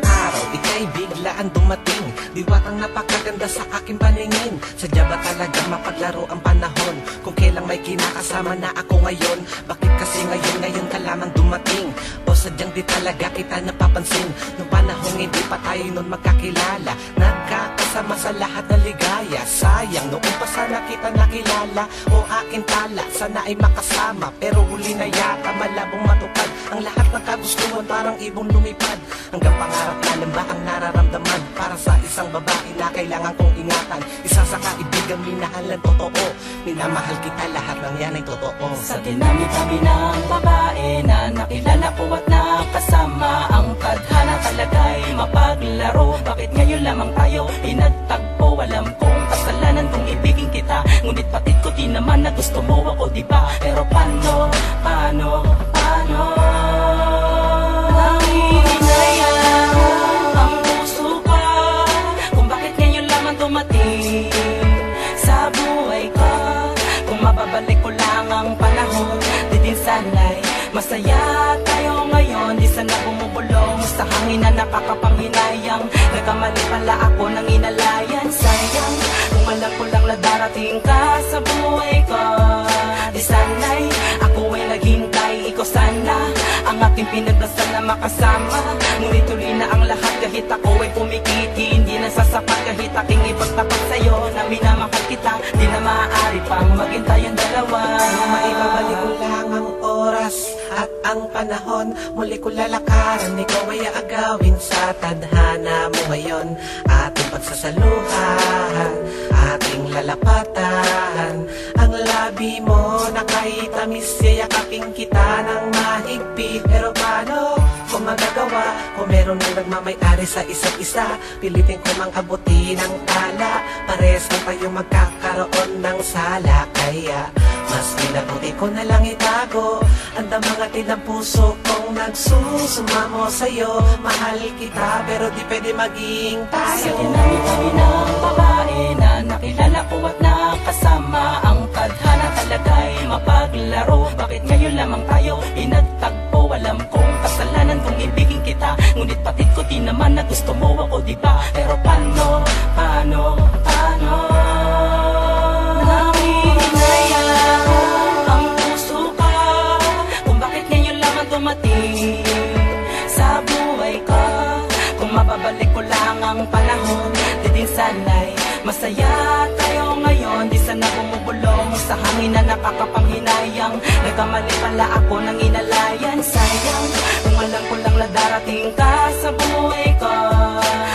araw, ika'y biglaan dumating. Diwatang napakaganda sa aking paningin. Sadya ba talaga mapaglaro ang panahon? Kung kailang may kinakasama na ako ngayon Bakit kasi ngayon, ngayon ka lamang dumating? O sadyang di talaga kita napapansin. Nung panahon hindi pa tayo nun magkakilala sa lahat ng ligaya. Sayang, noon pa sana kita nakilala. O akin tala, sana ay makasama. Pero huli na yata malabong matupad. Ang lahat ng kagustuhan parang ibong lumipad. Hanggang pangarap na lang ba ang nararamdaman? Para sa isang babae na kailangan kong ingatan. Isa sa kaibigan minahalan totoo. Minamahal kita lahat ng yan ay totoo. Sa dinami-dami ng babae na nakilala ko at nakasama Ang tadhana talaga'y mapaglaro. Bakit ngayon lamang tayo ay masaya tayo ngayon Di sana bumubulong. Sa hangin na nakakapanghinayang Nagkamali pala ako ng inalayan. Sayang, kung alam ko lang na darating ka sa buhay ko. Di sana'y ako ay naghintay Ikaw sana ang aking pinagdasal na makasama. Ngunit tuloy na ang lahat kahit ako ay pumikiti Hindi na sasapat kahit aking panahon. Muli ko lalakaran, ikaw ay aagawin sa tadhana mo ngayon. Ating pagsasaluhan, ating lalapatan. Ang labi mo na kahit tamis yayakapin kita ng mahigpit. Pero paano magagawa. Kung meron nang nagmamayari sa isa't isa Pilitin ko mang abutin ang tala. Pares na tayo magkakaroon ng sala. Kaya mas pinabuti ko na lang itago Ang damangatin ng puso kong nagsusumamo sa'yo. Mahal kita pero di pwede maging Sa tayo dinami-dami ng babae na nakilala ko at nakasama Ngunit patid ko di naman na gusto mo ako diba Pero paano, paano, paano? Nangihinayang ang puso ko Kung bakit ngayon lamang dumating sa buhay ko? Ko lang ang panahon Di din sana'y masaya tayo ngayon. Di sana bumubulong sa hangin na nakakapanghinayang Nagkamali pala ako ng inalayan Sayang, kung alam ko lang na darating ka sa buhay ko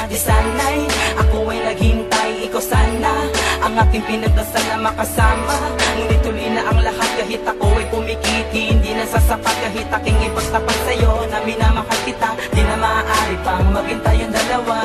Di sana'y ako ay naghintay. Ikaw sana ang aking pinagdasal na makasama. Ngunit tuloy na ang lahat kahit ako ay pumikiti Hindi na sasapat. Kahit aking ipagtapat sa'yo Na minamahal kita, di na maaari pang maging tayong dalawa.